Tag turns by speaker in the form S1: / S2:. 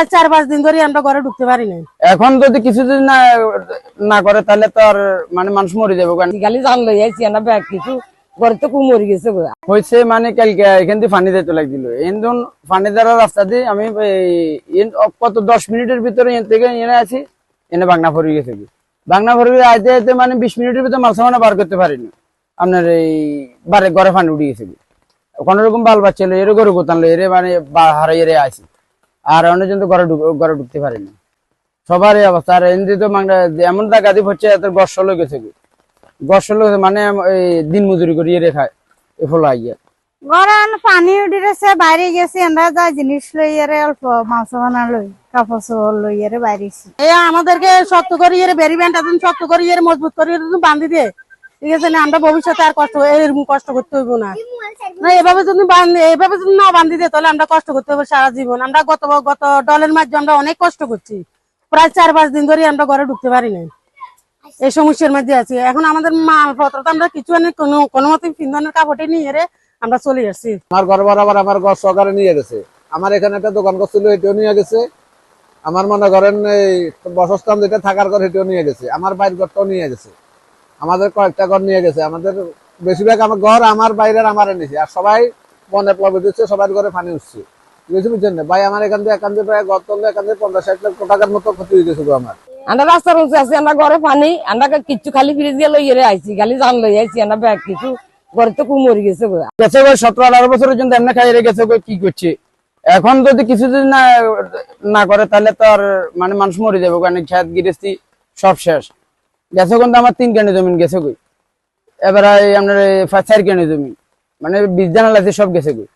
S1: প্রায় চার পাঁচ দিন ধরে আমরা ঘরে ঢুকতে পারি না
S2: এখন যদি কিছুদিন না না করে তাহলে তো আর মানে মানুষ মরে যাবে।
S3: খালি জান লই আইছি না ব্যাগ কিছু ঘরে তো গেছে
S2: হয়েছে মানে কালকে এখান পানি দিতে লাগছিল পানি দেওয়ার রাস্তা দিয়ে আমি কত দশ মিনিটের ভিতরে এখান থেকে এনে আছি এনে বাংনা ফরি গেছে বাংনা ফরি আইতে আইতে মানে বিশ মিনিটের ভিতরে মাল সামানা বার করতে পারিনি। আপনার এই বারে ঘরে পানি উঠে গেছে কোন রকম বাল বাচ্চা এরে গরু গোতান এরে মানে হারাই এরে আছি আর অন্য জন তো ঘরে ঘরে ঢুকতে পারিনি। সবার এই অবস্থা। আর এমনি তো মানে এমন টাকা দিয়ে হচ্ছে এত গস হলো গেছে কি গস হলো মানে এই দিন মজুরি করে এরে খায় এ ফলো আইয়া।
S4: গরম পানি উঠিছে বাইরে গেছি আমরা যা জিনিস লই এর অল্প মাংস বানা লই কাপড় চোপড় লই এর বাইরেছি
S1: এই আমাদেরকে শক্ত করে ইয়ে বেরি শক্ত করে ইয়ে মজবুত করে তুমি বান্ধি দে। ঠিক আছে আমরা ভবিষ্যতে আর কষ্ট, এরকম কষ্ট করতে হইব না। এভাবে যদি এভাবে যদি না বান্ধি তাহলে আমরা কষ্ট করতে হবে সারা জীবন। আমরা গত গত ডলের আমরা অনেক কষ্ট করছি। প্রায় চার পাঁচ দিন ধরে আমরা ঘরে ঢুকতে পারি না এই সমস্যার মধ্যে আছি। এখন আমাদের মালপত্র তো আমরা কিছু কোনো কোনো মতে পিন্ধনের কাপড়ে নিয়ে রে আমরা চলে আসছি।
S5: আমার ঘর বরাবর আমার ঘর সহকারে নিয়ে গেছে। আমার এখানে একটা দোকান করছিল, এটাও নিয়ে গেছে। আমার মনে করেন এই বসস্থান যেটা থাকার ঘর, এটাও নিয়ে গেছে। আমার বাইরের ঘরটাও নিয়ে গেছে। আমাদের কয়েকটা ঘর নিয়ে গেছে। আমাদের বেশিরভাগ আমার ঘর আমার বাইরের আমার নিয়েছে আর সবাই বনে প্লাবিত হচ্ছে সবার ঘরে পানি উঠছে। বুঝতে বুঝছেন না? ভাই আমার এখান থেকে এখান থেকে প্রায় ঘর তুললে এখান থেকে পঞ্চাশ ষাট লক্ষ টাকার মতো ক্ষতি হয়ে গেছে আমার।
S3: আমরা রাস্তার উঁচে আছি আমরা ঘরে পানি আমরা কিচ্ছু খালি ফ্রিজ দিয়ে লই এরে আইছি খালি জান লই আইছি আমরা ব্যাগ কিছু ঘরে তো কুমরি গেছে
S2: গেছে গো সতেরো আঠারো বছরের জন্য এমনি খাই গেছে কি করছে? এখন যদি কিছুদিন না না করে তাহলে তো আর মানে মানুষ মরে যাবে কারণ খেত গিরেস্তি সব শেষ। গেছে কিন্তু আমার তিন কেনে জমিন গেছে গই এবার আপনার চার কেনে জমিন মানে জানাল আছে সব গেছে গই